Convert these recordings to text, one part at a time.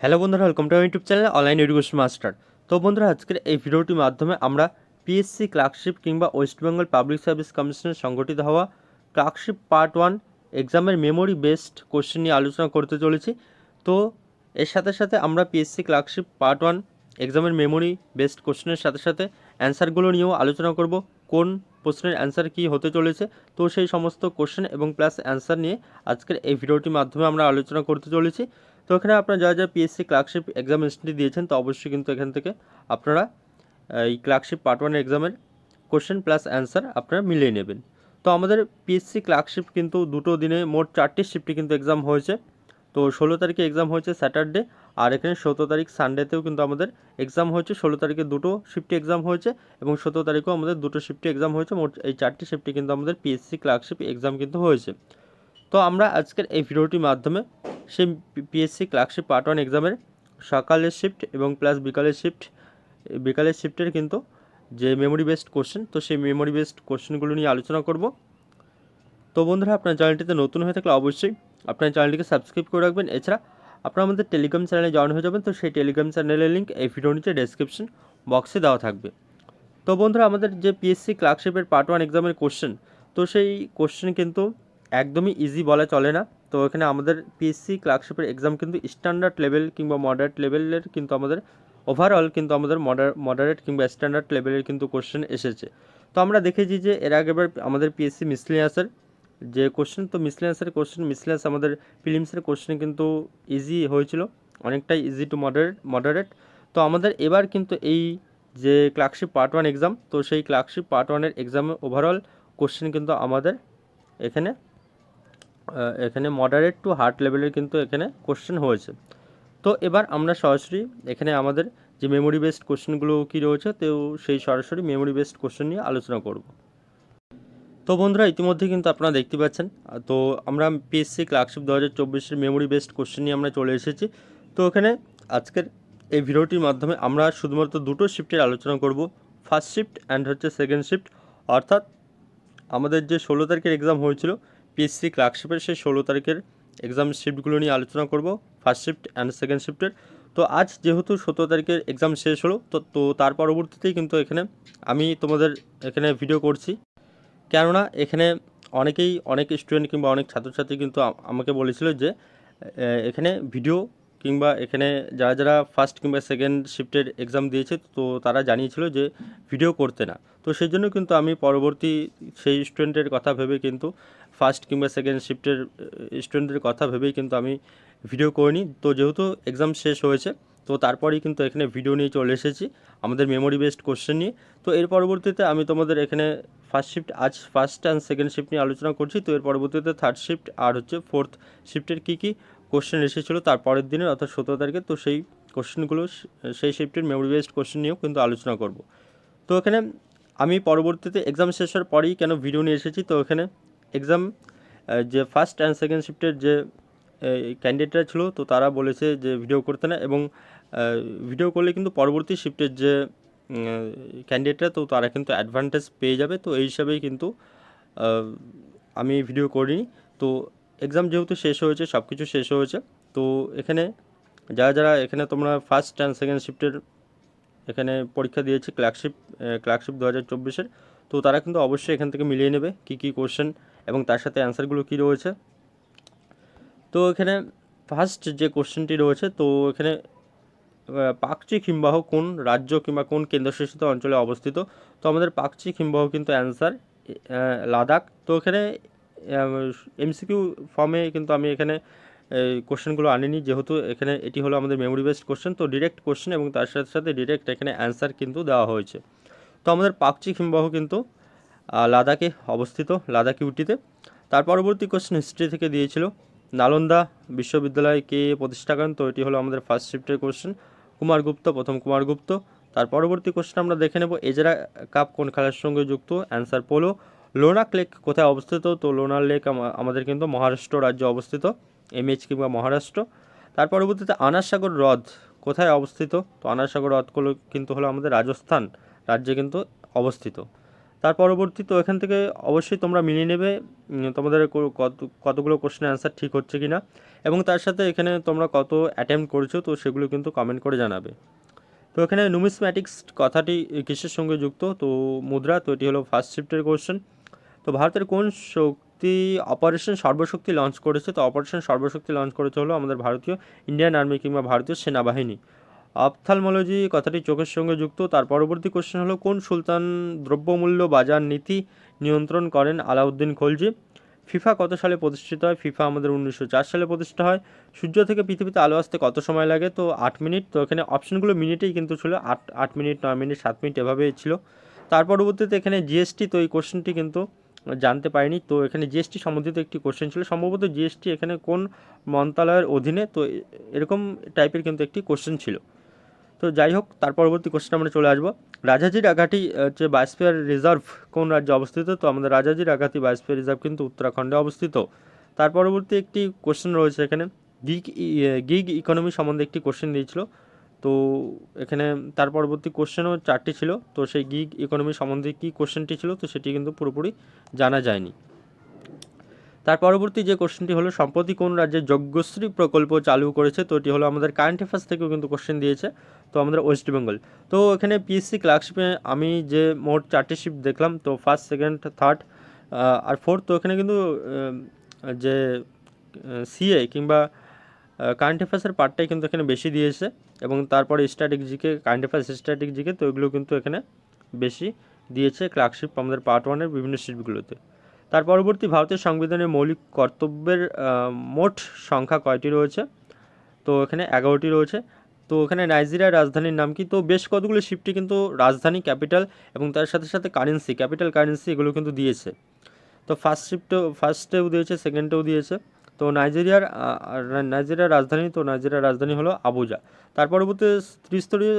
Hello বন্ধুরা welcome to YouTube channel online education master তো বন্ধুরা, আজকের এই ভিডিওটির মাধ্যমে আমরা পিএসসি ক্লার্কশিপ কিংবা ওয়েস্ট বেঙ্গল পাবলিক সার্ভিস কমিশনের সংগঠিত হওয়া ক্লার্কশিপ পার্ট ওয়ান এক্সামের মেমোরি বেসড কোশ্চেন নিয়ে আলোচনা করতে চলেছি। তো এর সাথে সাথে আমরা পিএসসি ক্লার্কশিপ পার্ট ওয়ান এক্সামের মেমোরি বেসড কোশ্চেনের সাথে সাথে অ্যান্সারগুলো নিয়েও আলোচনা করব। কোন প্রশ্নের অ্যান্সার কী হতে চলেছে? তো সেই সমস্ত কোশ্চেন এবং প্লাস অ্যান্সার নিয়ে আজকের এই ভিডিওটির মাধ্যমে আমরা আলোচনা করতে চলেছি। তো এখানে আপনারা যারা যারা পিএসসি ক্লার্কশিপ এক্সামিনেশনটি দিয়েছেন তো অবশ্যই কিন্তু এখান থেকে আপনারা এই ক্লার্কশিপ পার্ট ওয়ান এক্সামের কোশ্চেন প্লাস অ্যান্সার আপনারা মিলিয়ে নেবেন। তো আমাদের পিএসসি ক্লার্কশিপ কিন্তু দুটো দিনে মোট চারটি শিফটে কিন্তু এক্সাম হয়েছে। তো ষোলো তারিখে এক্সাম হয়েছে স্যাটারডে আর এখানে সতেরো তারিখ সানডেতেও কিন্তু আমাদের এক্সাম হয়েছে। ষোলো তারিখে দুটো শিফটে এক্সাম হয়েছে এবং সতেরো তারিখেও আমাদের দুটো শিফটে এক্সাম হয়েছে। মোট এই চারটি শিফটে কিন্তু আমাদের পিএসসি ক্লার্কশিপ এক্সাম কিন্তু হয়েছে। তো আমরা আজকের এই ভিডিওটির মাধ্যমে সেই পিএসসি ক্লার্কশিপ পার্ট ওয়ান এক্সামের সকালের শিফট এবং প্লাস বিকালের শিফট বিকালের শিফটের কিন্তু যে মেমোরি বেসড কোশ্চেন তো সেই মেমোরি বেসড কোশ্চেনগুলো নিয়ে আলোচনা করব। তো বন্ধুরা, আপনার চ্যানেলটিতে নতুন হয়ে থাকলে অবশ্যই আপনার চ্যানেলটিকে সাবস্ক্রাইব করে রাখবেন। এছাড়া আপনারা আমাদের টেলিগ্রাম চ্যানেলে জয়েন হয়ে যাবেন, তো সেই টেলিগ্রাম চ্যানেলের লিঙ্ক এই ভিডিও নিচে ডেসক্রিপশন বক্সে দেওয়া থাকবে। তো বন্ধুরা, আমাদের যে পিএসসি ক্লার্কশিপের পার্ট ওয়ান এক্সামের কোশ্চেন তো সেই কোশ্চেন কিন্তু একদমই ইজি বলা চলে না। তো এখানে আমাদের পিএসসি ক্লার্কশিপের এক্সাম কিন্তু স্ট্যান্ডার্ড লেভেল কিংবা মডারেট লেভেলের কিন্তু আমাদের ওভারঅল কিন্তু আমাদের মডার মডারেট কিংবা স্ট্যান্ডার্ড লেভেলের কিন্তু কোশ্চেন এসেছে। তো আমরা দেখেছি যে এর আগেবার আমাদের পিএসসি মিসলিনিয়াসের যে কোশ্চেন তো মিসলিনিয়াসের কোশ্চেন মিসলেন্স আমাদের ফিলিমসের কোশ্চেন কিন্তু ইজি হয়েছিল, অনেকটাই ইজি টু মডারেট মডারেট তো আমাদের এবার কিন্তু এই যে ক্লার্কশিপ পার্ট ওয়ান এক্সাম তো সেই ক্লার্কশিপ পার্ট ওয়ানের এক্সামে ওভারঅল কোশ্চেন কিন্তু আমাদের এখানে এখানে মডারেট টু হার্ড লেভেলের কিন্তু এখানে কোশ্চেন হয়েছে। তো এবার আমরা সরাসরি এখানে আমাদের যে মেমোরি বেসড কোশ্চেনগুলো কী রয়েছে, তো সেই সরাসরি মেমোরি বেসড কোশ্চেন নিয়ে আলোচনা করব। তো বন্ধুরা, ইতিমধ্যে কিন্তু আপনারা দেখতে পাচ্ছেন, তো আমরা পিএসসি ক্লার্কশিপ দু হাজার চব্বিশের মেমোরি বেসড কোশ্চেন নিয়ে আমরা চলে এসেছি। তো এখানে আজকের এই ভিডিওটির মাধ্যমে আমরা শুধুমাত্র দুটো শিফটের আলোচনা করব ফার্স্ট শিফট অ্যান্ড হচ্ছে সেকেন্ড শিফট অর্থাৎ আমাদের যে ষোলো তারিখের এক্সাম হয়েছিল পিএসসি ক্লার্কশিপের সেই ষোলো তারিখের এক্সাম শিফটগুলো নিয়ে আলোচনা করব ফার্স্ট শিফট অ্যান্ড সেকেন্ড শিফটের তো আজ যেহেতু সতেরো তারিখের এক্সাম শেষ হলো, তো তো তার পরবর্তীতেই কিন্তু এখানে আমি তোমাদের এখানে ভিডিও করছি। কেননা এখানে অনেকেই, অনেক স্টুডেন্ট কিংবা অনেক ছাত্রছাত্রী কিন্তু আমাকে বলেছিল যে এখানে ভিডিও কিংবা এখানে যারা যারা ফার্স্ট কিংবা সেকেন্ড শিফটের এক্সাম দিয়েছে, তো তারা জানিয়েছিল যে ভিডিও করতে না। তো সেই জন্য কিন্তু আমি পরবর্তী সেই স্টুডেন্টের কথা ভেবে কিন্তু ফার্স্ট কিংবা সেকেন্ড শিফটের স্টুডেন্টের কথা ভেবেই কিন্তু আমি ভিডিও করিনি। তো যেহেতু এক্সাম শেষ হয়েছে তো তারপরেই কিন্তু এখানে ভিডিও নিয়ে চলে এসেছি, আমাদের মেমোরি বেসড কোশ্চেন নিয়ে। তো এর পরবর্তীতে আমি তোমাদের এখানে ফার্স্ট শিফট আজ ফার্স্ট অ্যান্ড সেকেন্ড শিফট নিয়ে আলোচনা করছি। তো এর পরবর্তীতে থার্ড শিফট আর হচ্ছে ফোর্থ শিফটের কী কী কোশ্চেন এসেছিল তার পরের দিনের অর্থাৎ সতেরো তারিখে, তো সেই কোশ্চেনগুলো সেই শিফটের মেমোরি বেসড কোশ্চেন নিয়েও কিন্তু আলোচনা করব। তো এখানে আমি পরবর্তীতে এক্সাম শেষ হওয়ার পরেই কেন ভিডিও নিয়ে এসেছি? তো এখানে এক্সাম যে ফার্স্ট অ্যান্ড সেকেন্ড শিফটের যে ক্যান্ডিডেটরা ছিল, তো তারা বলেছে যে ভিডিও করতে না এবং ভিডিও করলে কিন্তু পরবর্তী শিফটের যে ক্যান্ডিডেটরা তো তারা কিন্তু অ্যাডভান্টেজ পেয়ে যাবে। তো এই হিসাবেই কিন্তু আমি ভিডিও করিনি। তো এক্সাম যেহেতু শেষ হয়েছে সব কিছু শেষ হয়েছে, তো এখানে যারা যারা এখানে তোমরা ফার্স্ট অ্যান্ড সেকেন্ড শিফটের এখানে পরীক্ষা দিয়েছে ক্লার্কশিপ ক্লার্কশিপ দু হাজার চব্বিশের, তো তারা কিন্তু অবশ্যই এখান থেকে মিলিয়ে নেবে কী কী কোশ্চেন এবং তার সাথে অ্যান্সারগুলো কী রয়েছে। তো এখানে ফার্স্ট যে কোশ্চেনটি রয়েছে, তো এখানে পাকচি হিমবাহ কোন রাজ্য কিংবা কোন কেন্দ্রশাসিত অঞ্চলে অবস্থিত? তো আমাদের পাকচি হিমবাহ কিন্তু অ্যান্সার লাদাখ। তো এখানে এমসিকিউ ফর্মে কিন্তু আমি এখানে কোশ্চেনগুলো আনিনি, যেহেতু এখানে এটি হলো আমাদের মেমোরি বেসড কোশ্চেন তো ডিরেক্ট কোশ্চেন এবং তার সাথে সাথে ডিরেক্ট এখানে অ্যান্সার কিন্তু দেওয়া হয়েছে। তো আমাদের পাকচি হিমবাহ কিন্তু লাদাখে অবস্থিত, লাদাখ ইউটিতে তার পরবর্তী কোশ্চেন হিস্ট্রি থেকে দিয়েছিল। নালন্দা বিশ্ববিদ্যালয় কে প্রতিষ্ঠা করেন? তো এটি হলো আমাদের ফার্স্ট শিফটের কোশ্চেন কুমারগুপ্ত প্রথম কুমারগুপ্ত তার পরবর্তী কোশ্চেন আমরা দেখে নেব। এজরা কাপ কোন খেলার সঙ্গে যুক্ত? Answer polo. লোনাক লেক কোথায় অবস্থিত? তো লোনার লেক আমা- আমাদের কিন্তু মহারাষ্ট্র রাজ্যে অবস্থিত। এমএইচ কিংবা মহারাষ্ট্র। তার পরবর্তীতে আনারসাগর হ্রদ কোথায় অবস্থিত? তো আনারসাগর হ্রদগুলো কিন্তু হলো আমাদের রাজস্থান রাজ্যে কিন্তু অবস্থিত। তার পরবর্তী তো এখান থেকে অবশ্যই তোমরা মিলিয়ে নেবে তোমাদের কত, কতগুলো কোশ্চেনের অ্যান্সার ঠিক হচ্ছে কি না এবং তার সাথে এখানে তোমরা কত অ্যাটেম্প করেছ, তো সেগুলো কিন্তু কমেন্ট করে জানাবে। তো এখানে নুমিসম্যাটিক্স কথাটি কিসের সঙ্গে যুক্ত? তো মুদ্রা, তো এটি হলো ফার্স্ট শিফটের কোশ্চেন তো ভারতের কোন শক্তি অপারেশন সর্বশক্তি লঞ্চ করেছে? তো অপারেশন সর্বশক্তি লঞ্চ করেছে হলো আমাদের ভারতীয় ইন্ডিয়ান আর্মি কিংবা ভারতীয় সেনাবাহিনী। অপথালমোলজি, কথাটি চোখের সঙ্গে যুক্ত। তার পরবর্তী কোশ্চেন হলো, কোন সুলতান দ্রব্যমূল্য বাজার নীতি নিয়ন্ত্রণ করেন আলাউদ্দিন খলজি? ফিফা কত সালে প্রতিষ্ঠিত হয়? ফিফা আমাদের উনিশশো চার সালে প্রতিষ্ঠা হয়। সূর্য থেকে পৃথিবীতে আলো আসতে কত সময় লাগে? তো আট মিনিট। তো এখানে অপশনগুলো মিনিটেই কিন্তু ছিল। আট আট মিনিট, নয় মিনিট, সাত মিনিট এভাবেই ছিল। তার পরবর্তীতে এখানে জিএসটি, তো এই কোশ্চেনটি কিন্তু জানতে পারিনি। তো এখানে জিএসটি সম্বন্ধিত একটি কোশ্চেন ছিল। সম্ভবত জিএসটি এখানে কোন মন্ত্রণালয়ের অধীনে, তো এরকম টাইপের কিন্তু একটি কোশ্চেন ছিল। তো যাই হোক, তার পরবর্তী কোশ্চেন আমরা চলে আসব। রাজাজির আঘাটি হচ্ছে বায়োস্ফিয়ার রিজার্ভ কোন রাজ্যে অবস্থিত? তো আমাদের রাজাজির আঘাতি বায়োস্ফিয়ার রিজার্ভ কিন্তু উত্তরাখণ্ডে অবস্থিত। তার পরবর্তী একটি কোশ্চেন রয়েছে এখানে। গিগ গিগ ইকোনমি সম্বন্ধে একটি কোশ্চেন দিয়েছিল। তো এখানে তার পরবর্তী কোশ্চেনও চারটি ছিল। তো সেই গিগ ইকোনমি সম্বন্ধে কী কোশ্চেনটি ছিল? তো সেটি কিন্তু পুরোপুরি জানা যায়নি। তার পরবর্তী যে কোশ্চেনটি হলো, সম্প্রতি কোন রাজ্যে যজ্ঞশ্রী প্রকল্প চালু করেছে? তো এটি হলো আমাদের কারেন্ট অ্যাফেয়ার্স থেকেও কিন্তু কোশ্চেন দিয়েছে, তো আমাদের ওয়েস্ট বেঙ্গল তো এখানে পিএসসি ক্লার্কশিপে আমি যে মোট চারটি শিপ দেখলাম, তো ফার্স্ট সেকেন্ড থার্ড আর ফোর্থ তো এখানে কিন্তু যে সিএ কিংবা কারেন্ট অ্যাফেয়ার্সের পার্টটাই কিন্তু এখানে বেশি দিয়েছে, এবং তারপরে static GK current affairs static GK তো এগুলো কিন্তু এখানে বেশি দিয়েছে ক্লার্কশিপ আমাদের পার্ট ওয়ানের বিভিন্ন শিপগুলোতে তার পরবর্তী ভারতের সংবিধানের মৌলিক কর্তব্যের মোট সংখ্যা কয়টি রয়েছে? তো এখানে এগারোটি রয়েছে। তো এখানে নাইজেরিয়ার রাজধানীর নাম কি? তো বেশ কতগুলো শিফটই কিন্তু রাজধানী ক্যাপিটাল এবং তার সাথে সাথে কারেন্সি ক্যাপিটাল কারেন্সি এগুলো কিন্তু দিয়েছে। তো ফার্স্ট শিফটেও ফার্স্টেও দিয়েছে সেকেন্ডেও দিয়েছে। তো নাইজেরিয়ার নাইজেরিয়ার রাজধানী, তো নাইজেরিয়ার রাজধানী হলো আবুজা। তার পরবর্তী ত্রিস্তরীয়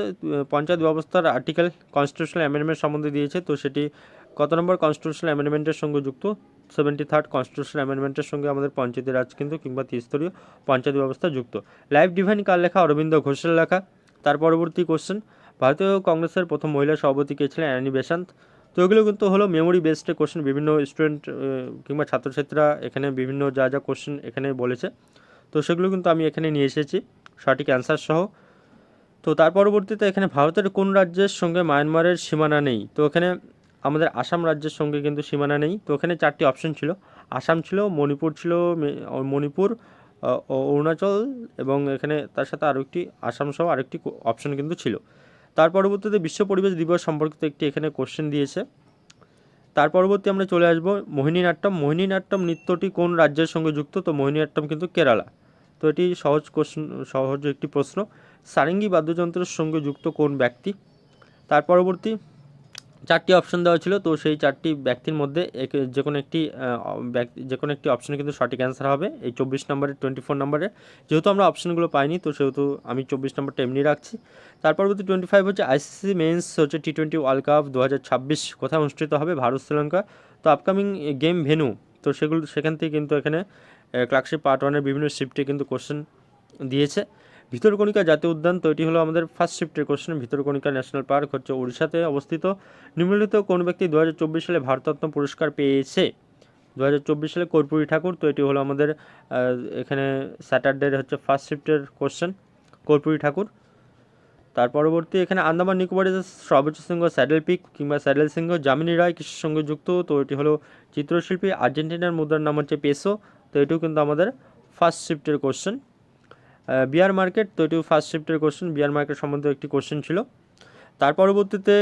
পঞ্চায়েত ব্যবস্থার আর্টিকেল কনস্টিটিউশনাল অ্যামেন্ডমেন্ট সম্বন্ধে দিয়েছে। তো সেটি কত নম্বর কনস্টিটিউশনাল অ্যামেন্ডমেন্টের সঙ্গে যুক্ত? সেভেন্টি থার্ড কনস্টিটিউশনাল অ্যামেন্ডমেন্টের সঙ্গে আমাদের পঞ্চায়েতের রাজ কিন্তু কিংবা ত্রিস্তরীয় পঞ্চায়েত ব্যবস্থা যুক্ত। লাইফ ডিভাইন কার লেখা? অরবিন্দ ঘোষের লেখা। তার পরবর্তী কোশ্চেন ভারতীয় কংগ্রেসের প্রথম মহিলা সভাপতি কে ছিলেন? অ্যানি বেসান্ত তো এগুলো কিন্তু হলো মেমোরি বেসড কোশ্চেন বিভিন্ন স্টুডেন্ট কিংবা ছাত্রছাত্রীরা এখানে বিভিন্ন যা যা কোশ্চেন এখানে বলেছে। তো সেগুলো কিন্তু আমি এখানে নিয়ে এসেছি, সঠিক অ্যান্সার সহ। তো তার পরবর্তীতে এখানে ভারতের কোন রাজ্যের সঙ্গে মায়ানমারের সীমানা নেই? তো এখানে আমাদের আসাম রাজ্যের সঙ্গে কিন্তু সীমানা নেই। তো এখানে চারটি অপশন ছিল। আসাম ছিল, মণিপুর ছিল মণিপুর অরুণাচল এবং এখানে তার সাথে আরও একটি আসাম সহ আরেকটি অপশন কিন্তু ছিল। তার পরবর্তীতে বিশ্ব পরিবেশ দিবস সম্পর্কিত একটি এখানে কোশ্চেন দিয়েছে। তার পরবর্তী আমরা চলে আসব মোহিনীনাট্যম। মোহিনীনাট্যম নৃত্যটি কোন রাজ্যের সঙ্গে যুক্ত? তো মোহিনীনাট্যম কিন্তু কেরালা। তো এটি সহজ কোশ্চেন সহজ একটি প্রশ্ন। সারেঙ্গি বাদ্যযন্ত্রের সঙ্গে যুক্ত কোন ব্যক্তি? তার পরবর্তী চারটি অপশন দেওয়া ছিল, তো সেই চারটি ব্যক্তির মধ্যে যে কোনো একটি যে কোনো একটি অপশনে কিন্তু সঠিক অ্যান্সার হবে। এই চব্বিশ নম্বরের টোয়েন্টি ফোর নম্বরে। যেহেতু আমরা অপশনগুলো পাইনি, তো সেহেতু আমি চব্বিশ নম্বরটা এমনি রাখছি। তার পরবর্তী টোয়েন্টি ফাইভ হচ্ছে আইসিসি মেন্স হচ্ছে টি টোয়েন্টি ওয়ার্ল্ড কাপ দু হাজার ছাব্বিশ কোথায় অনুষ্ঠিত হবে? ভারত, শ্রীলঙ্কা। তো আপকামিং গেম ভেনু তো সেগুলো, সেখান থেকে কিন্তু এখানে ক্লার্কশিপ পার্ট ওয়ানের বিভিন্ন শিফটে কিন্তু কোশ্চেন দিয়েছে। ভিতরকণিকা জাতীয় উদ্যান, তো এটি হলো আমাদের ফার্স্ট শিফটের কোশ্চেন ভিতরকণিকা ন্যাশনাল পার্ক হচ্ছে উড়িষ্যাতে অবস্থিত। নিম্নলিখিত কোন ব্যক্তি দু হাজার চব্বিশ সালে ভারতরত্ন পুরস্কার পেয়েছে? দু হাজার চব্বিশ সালে কর্পূরী ঠাকুর, তো এটি হলো আমাদের এখানে স্যাটারডের হচ্ছে ফার্স্ট শিফটের কোশ্চেন কর্পূরী ঠাকুর। তার পরবর্তী এখানে আন্দামান নিকোবরের সর্বোচ্চ সিংহ স্যাডেল পিক কিংবা স্যাডেল সিংহ যামিনী রায় কিসের সঙ্গে যুক্ত, তো এটি হলো চিত্রশিল্পী আর্জেন্টিনার মুদ্রার নাম হচ্ছে পেসো, তো এটিও কিন্তু আমাদের ফার্স্ট শিফটের কোশ্চেন বিয়ার মার্কেট তো এটিও ফার্স্ট শিফটের কোশ্চেন বিয়ার মার্কেট সম্বন্ধে একটি কোশ্চেন ছিল। তার পরবর্তীতে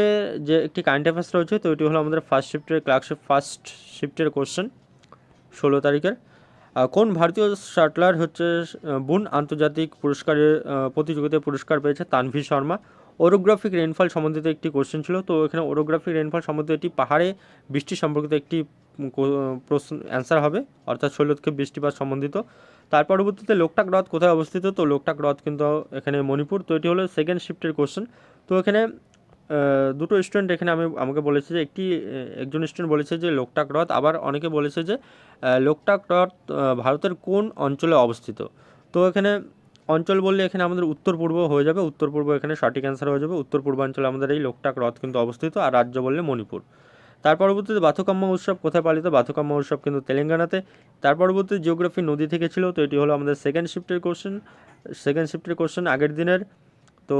যে একটি কারেন্ট অ্যাফেয়ার্স রয়েছে, তো এটি হলো আমাদের ফার্স্ট শিফটের ক্লার্কশিপ ফার্স্ট শিফটের কোশ্চেন ষোলো তারিখের। কোন ভারতীয় শাটলার হচ্ছে বুন আন্তর্জাতিক পুরস্কারের প্রতিযোগিতায় পুরস্কার পেয়েছে তানভি শর্মা? ওরোগ্রাফিক রেনফল সম্বন্ধিত একটি কোশ্চেন ছিল, তো এখানে ওরোগ্রাফিক রেনফল সম্বন্ধিত একটি পাহাড়ে বৃষ্টি সম্পর্কিত একটি প্রশ্ন অ্যান্সার হবে, অর্থাৎ শৈলক্ষে বৃষ্টিপাত সম্বন্ধিত। তার পরবর্তীতে লোকটাক হ্রদ কোথায় অবস্থিত? তো লোকটাক হ্রদ কিন্তু এখানে মণিপুর। তো এটি হলো সেকেন্ড শিফটের কোশ্চেন তো এখানে দুটো স্টুডেন্ট এখানে আমি, আমাকে বলেছে যে, একটি একজন স্টুডেন্ট বলেছে যে লোকটাক হ্রদ আবার অনেকে বলেছে যে লোকটাক হ্রদ ভারতের কোন অঞ্চলে অবস্থিত? তো এখানে অঞ্চল বললে এখানে আমাদের উত্তর পূর্ব হয়ে যাবে। উত্তর পূর্ব এখানে সঠিক অ্যান্সার হয়ে যাবে। উত্তর পূর্বাঞ্চলে আমাদের এই লোকটাক হ্রদ কিন্তু অবস্থিত। আর রাজ্য বললে মণিপুর। তার পরবর্তীতে বাথুকাম্মা উৎসব কোথায় পালিত? বাথুকাম্মা উৎসব কিন্তু তেলেঙ্গানাতে। তার পরবর্তী জিওগ্রাফি নদী থেকে ছিল, তো এটি হলো আমাদের সেকেন্ড শিফটের কোশ্চেন সেকেন্ড শিফটের কোশ্চেন আগের দিনের। তো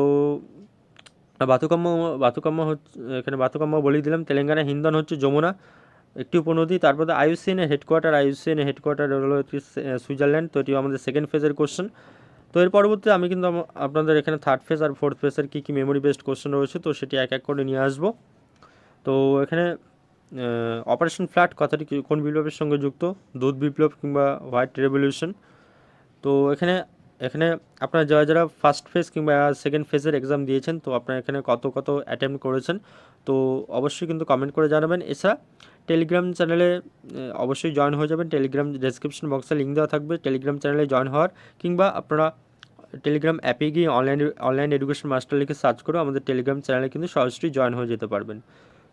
বাথুকাম্ম, বাথুকাম্মা হচ্ছে এখানে বাথুকাম্মা বলেই দিলাম, তেলেঙ্গানা হিন্দন হচ্ছে যমুনা, একটি উপনদী। তারপরে আইউসিএনের হেডকোয়ার্টার আইউসিএনের হেডকোয়ার্টার হলো একটি সুইজারল্যান্ড, তো এটি আমাদের সেকেন্ড ফেজের কোশ্চেন তো এর পরবর্তীতে আমি কিন্তু আপনাদের এখানে থার্ড ফেজ আর ফোর্থ ফেজের কী কী মেমোরি বেসড কোশ্চেন রয়েছে, তো সেটি এক এক করে নিয়ে আসব। তো এখানে অপারেশন ফ্ল্যাট কথাটি কোন বিপ্লবের সঙ্গে যুক্ত? দুধ বিপ্লব কিংবা হোয়াইট রেভলিউশন তো এখানে এখানে আপনারা যারা যারা ফার্স্ট ফেজ কিংবা সেকেন্ড ফেজের এক্সাম দিয়েছেন, তো আপনারা এখানে কত কত অ্যাটেম্প করেছেন, তো অবশ্যই কিন্তু কমেন্ট করে জানাবেন। এছাড়া টেলিগ্রাম চ্যানেলে অবশ্যই জয়েন হয়ে যাবেন। টেলিগ্রাম ডেসক্রিপশন বক্সে লিঙ্ক দেওয়া থাকবে। টেলিগ্রাম চ্যানেলে জয়েন হওয়ার, কিংবা আপনারা টেলিগ্রাম অ্যাপে গিয়ে অনলাইন অনলাইন এডুকেশন মাস্টার লিখে সার্চ করে আমাদের টেলিগ্রাম চ্যানেলে কিন্তু সরাসরি জয়েন হয়ে যেতে পারবেন।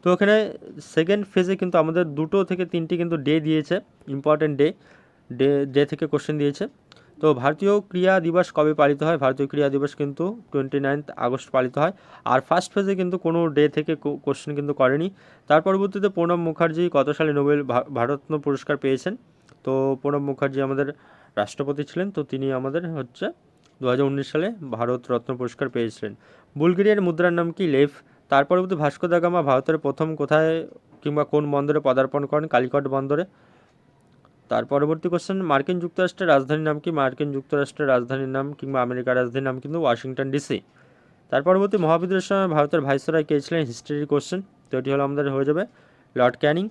তো ওখানে সেকেন্ড ফেজে কিন্তু আমাদের দুটো থেকে তিনটি কিন্তু ডে দিয়েছে ইম্পর্ট্যান্ট ডে ডে ডে থেকে কোশ্চেন দিয়েছে। তো ভারতীয় ক্রিয়া দিবস কবে পালিত হয়? ভারতীয় ক্রিয়া দিবস কিন্তু টোয়েন্টি নাইনথ আগস্ট পালিত হয়। আর ফার্স্ট ফেজে কিন্তু কোনো ডে থেকে কোশ্চেন কিন্তু করেনি। তার পরবর্তীতে প্রণব মুখার্জি কত সালে নোবেল ভা- ভারতরত্ন পুরস্কার পেয়েছেন? তো প্রণব মুখার্জি আমাদের রাষ্ট্রপতি ছিলেন, তো তিনি আমাদের হচ্ছে দু হাজার উনিশ সালে ভারত রত্ন পুরস্কার পেয়েছিলেন। বুলগেরিয়ার মুদ্রার নাম কি? লেফ তার পরবর্তী ভাস্কো দা গামা ভারতের প্রথম কোথায় কিংবা কোন বন্দরে পদার্পণ করেন? কালিকট বন্দরে। তার পরবর্তী কোশ্চেন মার্কিন যুক্তরাষ্ট্রের রাজধানীর নাম কি? মার্কিন যুক্তরাষ্ট্রের রাজধানীর নাম কিংবা আমেরিকার রাজধানীর নাম কিন্তু ওয়াশিংটন ডিসি তার পরবর্তী মহাবিদ্রোহের সময় ভারতের ভাইসরয় কে ছিলেন? হিস্ট্রির কোশ্চেন তো এটি হলো আমাদের হয়ে যাবে লর্ড ক্যানিং।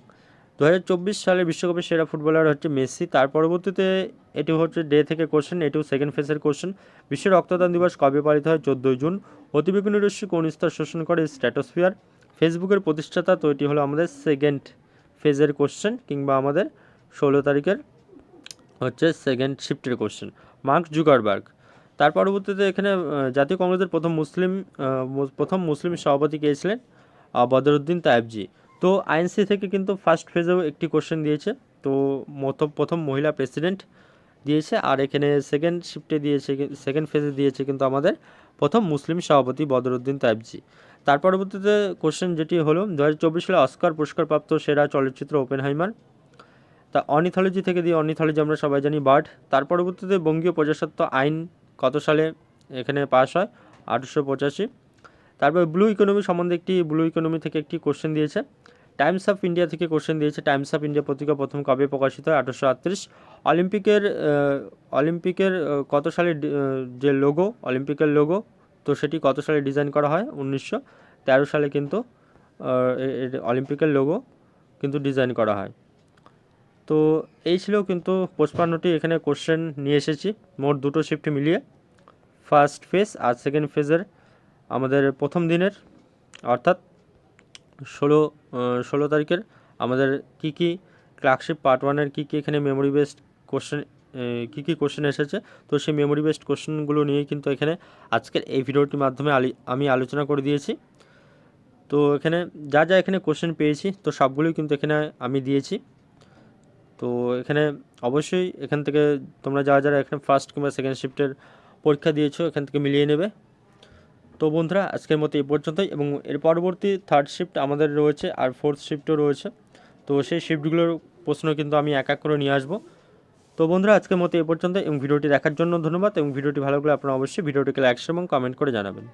দু হাজার চব্বিশ সালে বিশ্বকাপের সেরা ফুটবলার হচ্ছে মেসি। তার পরবর্তীতে এটি হচ্ছে ডে থেকে কোশ্চেন এটিও সেকেন্ড ফেজের কোশ্চেন বিশ্ব রক্তদান দিবস কবে পালিত হয়? চোদ্দোই জুন। অতিবেগুনি রশ্মি কোন স্তর শোষণ করে? স্ট্র্যাটোস্ফিয়ার ফেসবুকের প্রতিষ্ঠাতা তো এটি হলো আমাদের সেকেন্ড ফেজের কোশ্চেন কিংবা আমাদের ষোলো তারিখের হচ্ছে সেকেন্ড শিফটের কোশ্চেন মার্ক জুগারবার্গ তার পরবর্তীতে এখানে জাতীয় কংগ্রেসের প্রথম মুসলিম প্রথম মুসলিম সভাপতি কে ছিলেন? বদরুদ্দিন তায়েবজি। তো আইএনসি থেকে কিন্তু ফার্স্ট ফেজেও একটি কোশ্চেন দিয়েছে। তো প্রথম মহিলা প্রেসিডেন্ট দিয়েছে আর এখানে সেকেন্ড শিফটে দিয়েছে সেকেন্ড ফেজে দিয়েছে কিন্তু আমাদের প্রথম মুসলিম সভাপতি বদরুদ্দিন তাইবজি। তার পরবর্তীতে কোশ্চেন যেটি হলো দু হাজার চব্বিশ সালে অস্কার পুরস্কারপ্রাপ্ত সেরা চলচ্চিত্র ওপেন হাইমার তা অর্নিথোলজি থেকে দিয়ে অর্নিথোলজি আমরা সবাই জানি বার্ড তার পরবর্তীতে বঙ্গীয় প্রজাস্বত্ব আইন কত সালে এখানে পাস হয়? আঠেরোশো পঁচাশি। তারপর ব্লু ইকোনমি সম্বন্ধে একটি, ব্লু ইকোনমি থেকে একটি কোশ্চেন দিয়েছে। টাইমস অফ ইন্ডিয়া থেকে কোশ্চেন দিয়েছে। টাইমস অফ ইন্ডিয়া পত্রিকা প্রথম কবে প্রকাশিত? হয় আঠারোশো আটত্রিশ। অলিম্পিকের অলিম্পিকের কত সালে যে লোগো অলিম্পিকের লোগো তো সেটি কত সালে ডিজাইন করা হয়? উনিশশো তেরো সালে কিন্তু অলিম্পিকের লোগো কিন্তু ডিজাইন করা হয়। তো এই ছিল কিন্তু পঁচপান্নটি এখানে কোশ্চেন নিয়ে এসেছি। মোট দুটো শিফট মিলিয়ে। ফার্স্ট ফেজ আর সেকেন্ড ফেজের আমাদের প্রথম দিনের, অর্থাৎ ষোলো ষোলো তারিখের আমাদের কি কি ক্লার্কশিপ পার্ট ওয়ানের কী কী এখানে মেমোরি বেসড কোশ্চেন কী কী কোশ্চেন এসেছে, তো সেই মেমোরি বেসড কোশ্চেনগুলো নিয়েই কিন্তু এখানে আজকের এই ভিডিওটির মাধ্যমে আমি আলোচনা করে দিয়েছি। তো এখানে যা যা এখানে কোশ্চেন পেয়েছি, তো সবগুলোই কিন্তু এখানে আমি দিয়েছি। তো এখানে অবশ্যই এখান থেকে তোমরা যারা যারা এখানে ফার্স্ট কিংবা সেকেন্ড শিফটের পরীক্ষা দিয়েছ, এখান থেকে মিলিয়ে নেবে। তো বন্ধুরা, আজকের মতো এই পর্যন্তই এবং এর পরবর্তী থার্ড শিফট আমাদের রয়েছে আর ফোর্থ শিফটও রয়েছে। তো সেই শিফটগুলোর প্রশ্ন কিন্তু আমি এক এক করে নিয়ে আসব। তো বন্ধুরা, আজকের মতো এ পর্যন্ত এবং ভিডিওটি দেখার জন্য ধন্যবাদ এবং ভিডিওটি ভালো লাগলে আপনারা অবশ্যই ভিডিওটিকে লাইক এবং কমেন্ট করে জানাবেন।